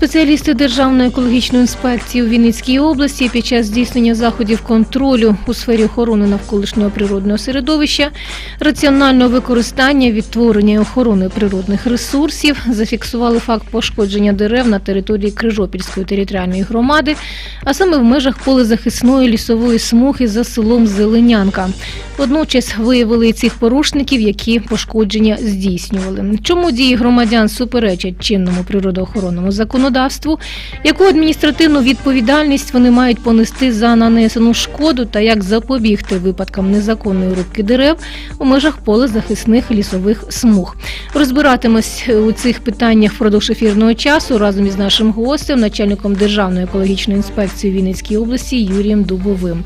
Спеціалісти Державної екологічної інспекції у Вінницькій області під час здійснення заходів контролю у сфері охорони навколишнього природного середовища, раціонального використання, відтворення і охорони природних ресурсів зафіксували факт пошкодження дерев на території Крижопільської територіальної громади, а саме в межах полезахисної лісової смуги за селом Зеленянка. Водночас виявили і цих порушників, які пошкодження здійснювали. Чому дії громадян суперечать чинному природоохоронному законодавству? Яку адміністративну відповідальність вони мають понести за нанесену шкоду та як запобігти випадкам незаконної рубки дерев у межах полезахисних лісових смуг? Розбиратимось у цих питаннях впродовж ефірного часу разом із нашим гостем, начальником Державної екологічної інспекції Вінницької області Юрієм Дубовим.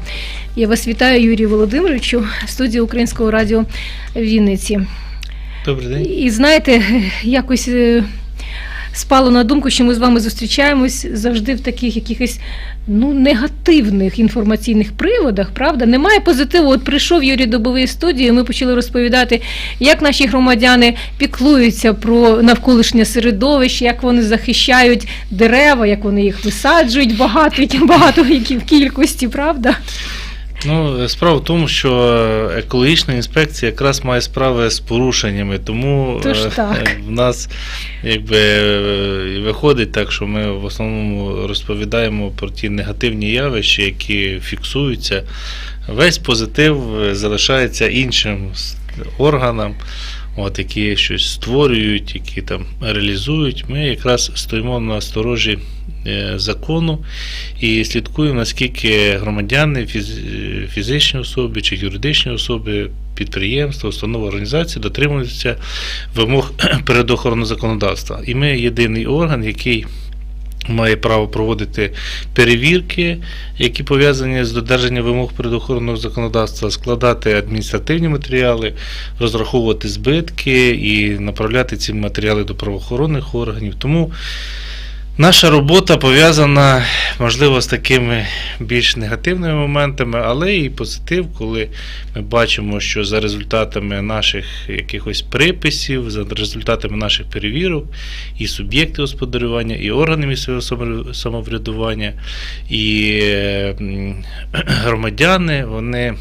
Я вас вітаю, Юрію Володимировичу, в студії Українського радіо Вінниці. Добрий день. І знаєте, якось е, спало на думку, що ми з вами зустрічаємось завжди в таких якихось ну, негативних інформаційних приводах, правда? Немає позитиву. От прийшов Юрій Добовий студію, ми почали розповідати, як наші громадяни піклуються про навколишнє середовище, як вони захищають дерева, як вони їх висаджують багато, багато які в кількості, правда? Ну, справа в тому, що екологічна інспекція якраз має справи з порушеннями, тому Тож е, так. в нас якби е, виходить так, що ми в основному розповідаємо про ті негативні явища, які фіксуються. Весь позитив е, залишається іншим органам, от, які щось створюють, які там реалізують. Ми якраз стоїмо на сторожі е, закону і слідкуємо, наскільки громадяни, фізичні особи чи юридичні особи, підприємства, установи організації дотримуються вимог передохоронного законодавства. І ми єдиний орган, який має право проводити перевірки, які пов'язані з додержанням вимог природоохоронного законодавства, складати адміністративні матеріали, розраховувати збитки і направляти ці матеріали до правоохоронних органів. Тому Наша робота пов'язана, можливо, з такими більш негативними моментами, але і позитив, коли ми бачимо, що за результатами наших якихось приписів, за результатами наших перевірок, і суб'єкти господарювання, і органи місцевого самоврядування, і е, громадяни, вони.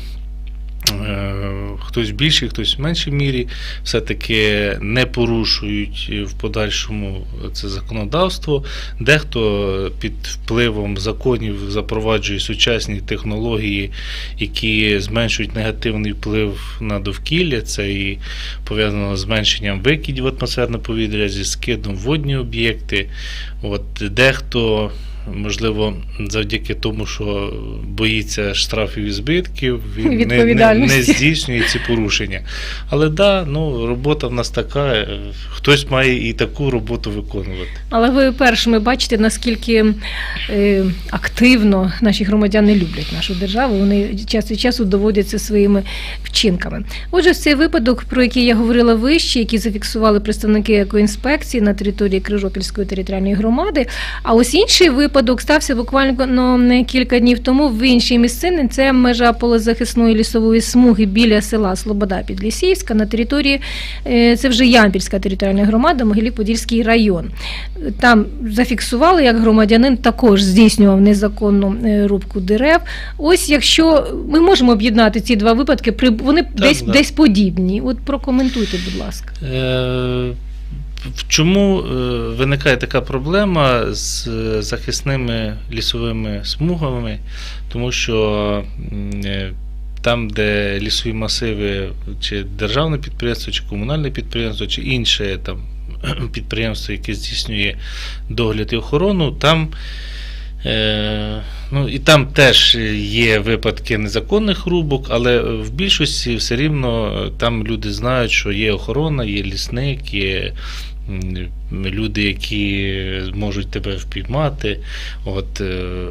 Е, Хтось в більшій, хтось в меншій мірі, все-таки не порушують в подальшому це законодавство. Дехто під впливом законів запроваджує сучасні технології, які зменшують негативний вплив на довкілля. Це і пов'язано з зменшенням викидів в атмосферне повітря, зі скидом водні об'єкти. От дехто. Можливо, завдяки тому, що боїться штрафів і збитків, він не, не, не здійснює ці порушення. Але да, ну робота в нас така. е, Хтось має і таку роботу виконувати. Але ви першими бачите, наскільки е, активно наші громадяни люблять нашу державу. Вони час від часу доводять це своїми вчинками. Отже, в цей випадок, про який я говорила вище, який зафіксували представники екоінспекції на території Крижопільської територіальної громади. А ось інший випадок стався буквально не кілька днів тому в іншій місцині. Це межа полезахисної лісової смуги біля села Слобода Підлісівська на території е, це вже Ямпільська територіальна громада, Могилів-Подільський район. Там зафіксували, як громадянин також здійснював незаконну е, рубку дерев. Ось якщо ми можемо об'єднати ці два випадки, вони десь, да. десь подібні. От прокоментуйте, будь ласка. Е, чому е, виникає така проблема з е, захисними лісовими смугами? Тому що е, там, де лісові масиви, чи державне підприємство, чи комунальне підприємство, чи інше там підприємство, яке здійснює догляд і охорону, там. Ну, і там теж є випадки незаконних рубок, але в більшості все рівно там люди знають, що є охорона, є лісник, є люди, які можуть тебе впіймати. От, е,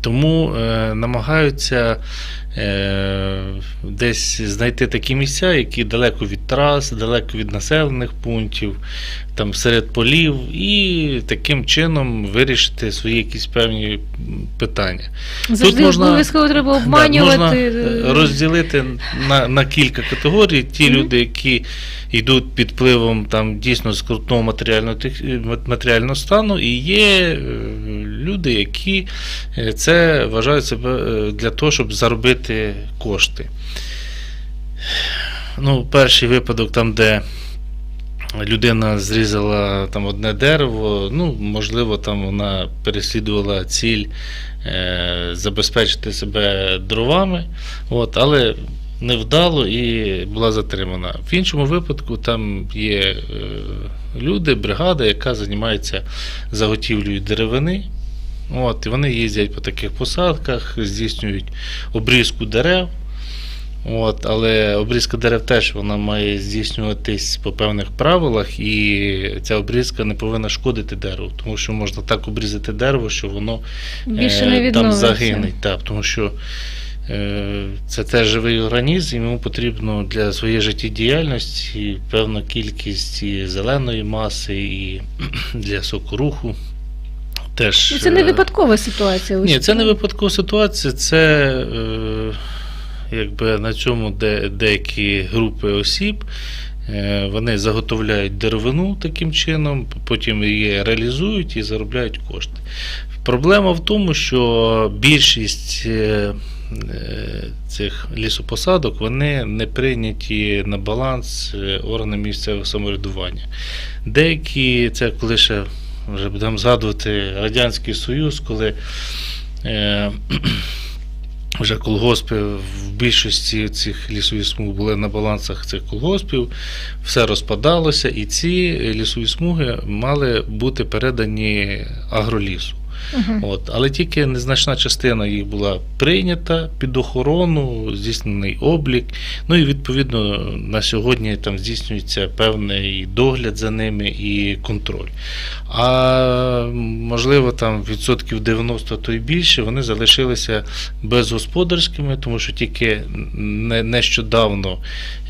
тому е, намагаються е, десь знайти такі місця, які далеко від трас, далеко від населених пунктів, там серед полів, і таким чином вирішити свої якісь певні питання. Завжди обов'язково треба Да, обманювати. можна е, розділити на, на кілька категорій. Ті Мгм. люди, які йдуть під впливом там дійсно скрутного матеріального, матеріального стану, і є е, люди, які е, це вважають себе е, для того, щоб заробити кошти. Ну, перший випадок, там, де людина зрізала там одне дерево, ну, можливо, там вона переслідувала ціль е, забезпечити себе дровами, от, але невдало і була затримана. В іншому випадку там є е, люди, бригада, яка займається заготівлею деревини. От, і вони їздять по таких посадках, здійснюють обрізку дерев. От, але обрізка дерев теж вона має здійснюватись по певних правилах, і ця обрізка не повинна шкодити дереву, тому що можна так обрізати дерево, що воно Більше е, не там загине. Так, тому що е, це теж живий організм, і йому потрібно для своєї життєдіяльності певна кількість і зеленої маси, і для сокоруху. Теж, Ну, Це не е, випадкова ситуація. ні, це не випадкова ситуація, це е, якби на цьому де, деякі групи осіб. е, Вони заготовляють деревину таким чином, потім її реалізують і заробляють кошти. Проблема в тому, що більшість цих лісопосадок вони не прийняті на баланс органами місцевого самоврядування. Деякі, це коли ще вже будемо згадувати Радянський Союз, коли е, вже колгоспи в більшості цих лісових смуг були на балансах цих колгоспів, все розпадалося, і ці лісові смуги мали бути передані агролісу. Мгм. От, але тільки незначна частина їх була прийнята під охорону, здійснений облік. Ну і відповідно на сьогодні там здійснюється певний догляд за ними і контроль. А можливо, там відсотків 90 то й більше вони залишилися безгосподарськими, тому що тільки не- нещодавно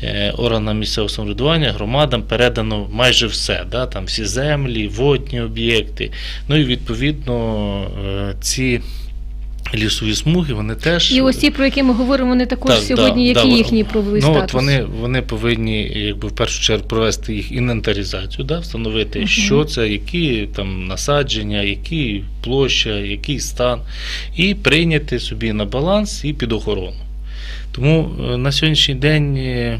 е, органам місцевого самоврядування, громадам передано майже все, да, там всі землі, водні об'єкти. Ну і відповідно е, ці лісові смуги вони теж. І ось ті, про які ми говоримо, вони також Так, сьогодні, да, які да, їхній правовий ну, статус. От вони, вони повинні якби, в першу чергу провести їх інвентаризацію, да, встановити, Мгм. що це, які там насадження, які площа, який стан, і прийняти собі на баланс і під охорону. Тому е, на сьогоднішній день е,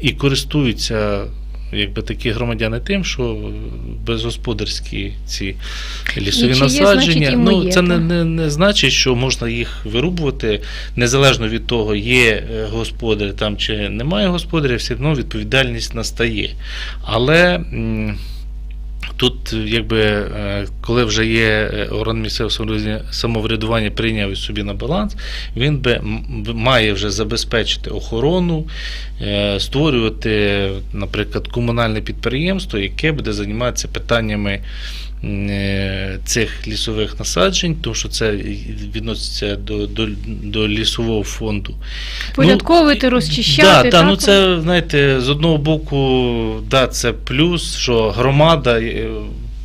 і користуються якби такі громадяни тим, що безгосподарські ці лісові І насадження. є, ну це не, не, не значить, що можна їх вирубувати незалежно від того, є е, господар там чи немає господаря, все одно відповідальність настає. Але тут, е, якби, е, коли вже є е, орган місцевого самоврядування- прийняв собі на баланс, він би має вже забезпечити охорону, створювати, наприклад, комунальне підприємство, яке буде займатися питаннями цих лісових насаджень, тому що це відноситься до, до, до лісового фонду. Порядковувати, розчищати. Да, та, так? ну це, знаєте, з одного боку, да, це плюс, що громада, е,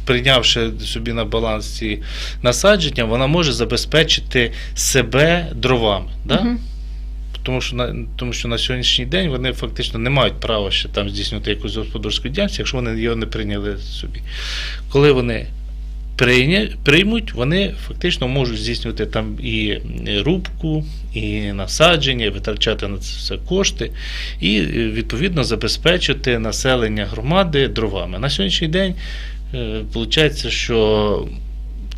прийнявши собі на баланс ці насадження, вона може забезпечити себе дровами. Да? Мгм. Тому, що на, тому що на сьогоднішній день вони фактично не мають права ще там здійснювати якусь господарську діяльність, якщо вони його не прийняли собі. Коли вони приймуть, вони фактично можуть здійснювати там і рубку, і насадження, витрачати на це все кошти, і е, відповідно забезпечити населення громади дровами. На сьогоднішній день виходить, що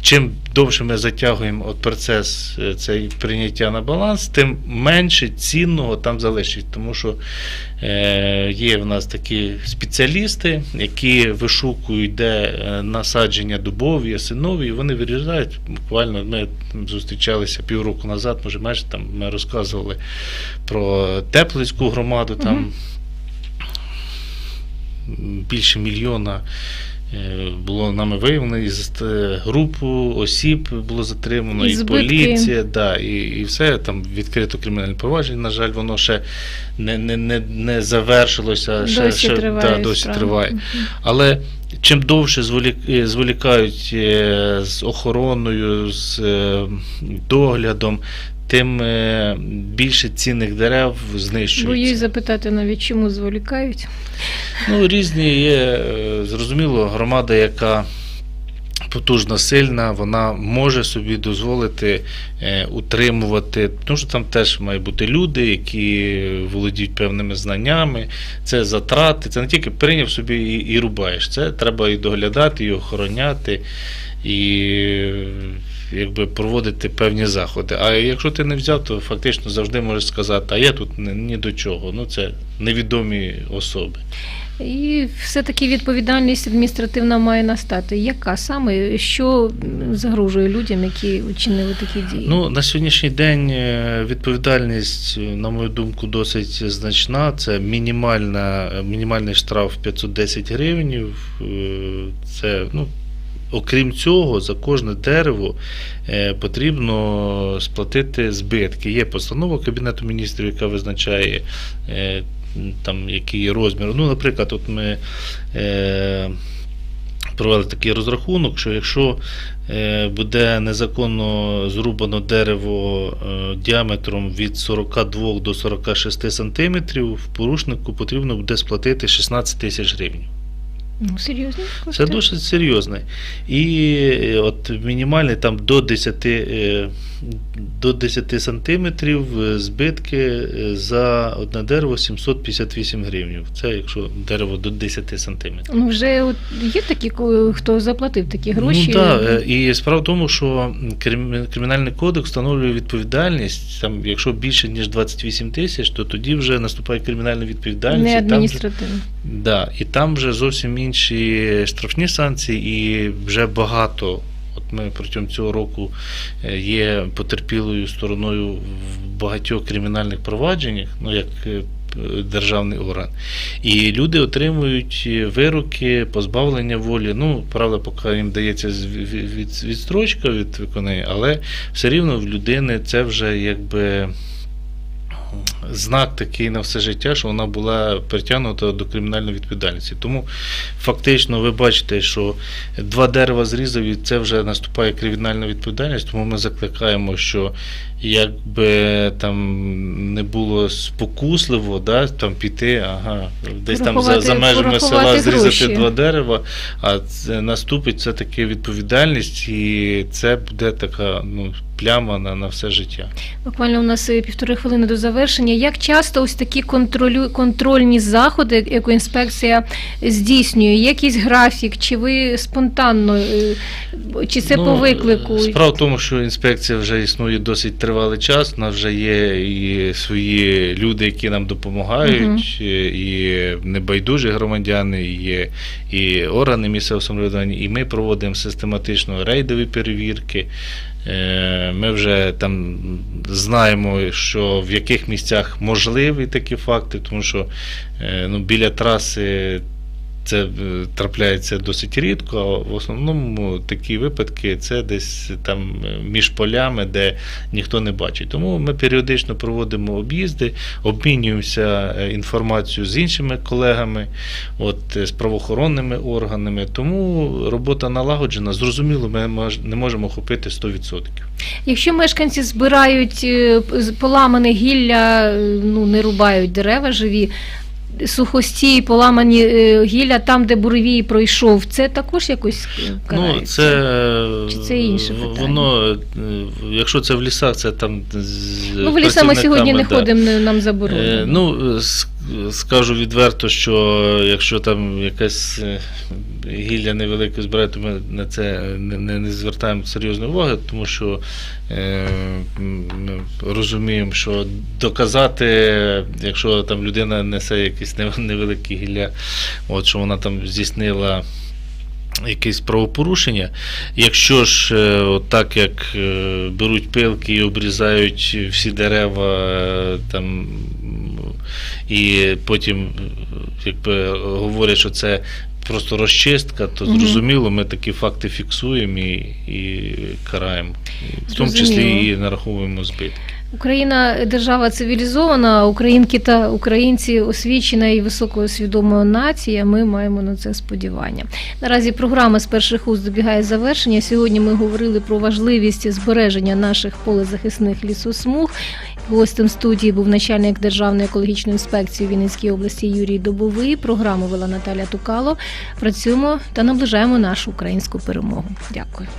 чим довше ми затягуємо от процес е, цей прийняття на баланс, тим менше цінного там залишить. Тому що е, є в нас такі спеціалісти, які вишукують, де е, насадження дубові, ясинові, і вони вирізають. Буквально ми зустрічалися півроку назад, може майже там ми розказували про Теплицьку громаду, там більше мільйона Було нами виявлено і зас- групу осіб було затримано, І і, поліція, да, і, і все там відкрито кримінальне провадження. На жаль, воно ще не, не, не, не завершилося, ще, Досі ще триває. да, досі справа. триває. Але чим довше е, зволікають е, з охороною, з е, доглядом, тим більше цінних дерев Боюсь запитати навіть, чому зволікають. Ну, різні є, зрозуміло, громада, яка потужна, сильна, вона може собі дозволити е, утримувати, тому що там теж мають бути люди, які володіють певними знаннями. Це затрати, це не тільки прийняв собі і, і рубаєш. Це треба і доглядати, і охороняти, і якби проводити певні заходи. А якщо ти не взяв, то фактично завжди можеш сказати, а я тут ні до чого. Ну це невідомі особи. І все-таки відповідальність адміністративна має настати. Яка саме, що загрожує людям, які вчинили такі дії? Ну, на сьогоднішній день е, відповідальність, е, на мою думку, досить значна. Це мінімальна, е, мінімальний штраф 510 гривень. Це, ну, окрім цього, за кожне дерево потрібно сплатити збитки. Є постанова Кабінету міністрів, яка визначає. Там який розмір. Ну, наприклад, от ми е, провели такий розрахунок, що якщо е, буде незаконно зрубано дерево е, діаметром від 42 до 46 см, порушнику потрібно буде сплатити 16 тисяч гривень. Ну, серйозно? Це досить серйозно. І е, от мінімальний там до 10, е, до 10 сантиметрів е, збитки за одне дерево 758 гривень. Це якщо дерево до 10 сантиметрів. Ну, вже от є такі, хто заплатив такі гроші. Ну, так, і справа в тому, що крим- кримінальний кодекс встановлює відповідальність. Там, якщо більше ніж 28 тисяч, то тоді вже наступає кримінальна відповідальність. не адміністративно. Да, і там вже зовсім інші штрафні санкції, і вже багато. От ми протягом цього року е, є потерпілою стороною в багатьох кримінальних провадженнях, ну як е, державний орган. І люди отримують е, вироки, позбавлення волі. Ну, правда, поки їм дається відстрочка від виконання, але все рівно в людини це вже якби знак такий на все життя, що вона була притягнута до кримінальної відповідальності. Тому фактично ви бачите, що два дерева зрізав, і це вже наступає кримінальна відповідальність, тому ми закликаємо, що якби там не було спокусливо, да, там піти, ага, десь там за, за межами села зрізати гроші. два дерева, а це наступить все таки відповідальність, і це буде така ну, пляма на, на все життя. Буквально у нас е, півтори хвилини до завершення. Як часто ось такі контролю, контрольні заходи екоінспекція здійснює? Якийсь графік? Чи ви спонтанно, е, чи це Ну, по виклику? Справа в тому, що інспекція вже існує досить тривалий час. У нас вже є і свої люди, які нам допомагають, і небайдужі громадяни, і є і органи місцевого самоврядування, і ми проводимо систематично рейдові перевірки. Е, Ми вже там знаємо, що в яких місцях можливі такі факти, тому що е, ну, біля траси це е, трапляється досить рідко, в основному такі випадки це десь там е, між полями, де ніхто не бачить. Тому ми періодично проводимо об'їзди, обмінюємося е, інформацією з іншими колегами, от, з правоохоронними органами. Тому робота налагоджена. Зрозуміло, ми не можемо охопити 100%. Якщо мешканці збирають поламане гілля, ну не рубають дерева живі. Сухості, поламані е, гілля там, де буревій пройшов, це також якось е, карається? Ну, це, Чи це інше питання? воно, е, якщо це в лісах, це там з ну в лісах ми сьогодні не да. ходимо, нам заборонено. Ну, скажу відверто, що якщо там якась е, гілля невелике збирає, то ми на це не, не, звертаємо серйозної уваги, тому що е, ми розуміємо, що доказати, якщо там людина несе якісь нев- невеликі гілля, от що вона там здійснила. Якесь правопорушення. Якщо ж е, от так як е, беруть пилки і обрізають всі дерева там і потім е, якби говорять, що це просто розчистка, то зрозуміло, ми такі факти фіксуємо і, і караємо. В тому числі і нараховуємо збитки. Україна держава цивілізована, українки та українці освічена і високоосвідома нація. Ми маємо на це сподівання. Наразі програма з перших уст добігає завершення. Сьогодні ми говорили про важливість збереження наших полезахисних лісосмуг. Гостем студії був начальник державної екологічної інспекції Вінницької області Юрій Добовий. Програму вела Наталя Тукало. Працюємо та наближаємо нашу українську перемогу. Дякую.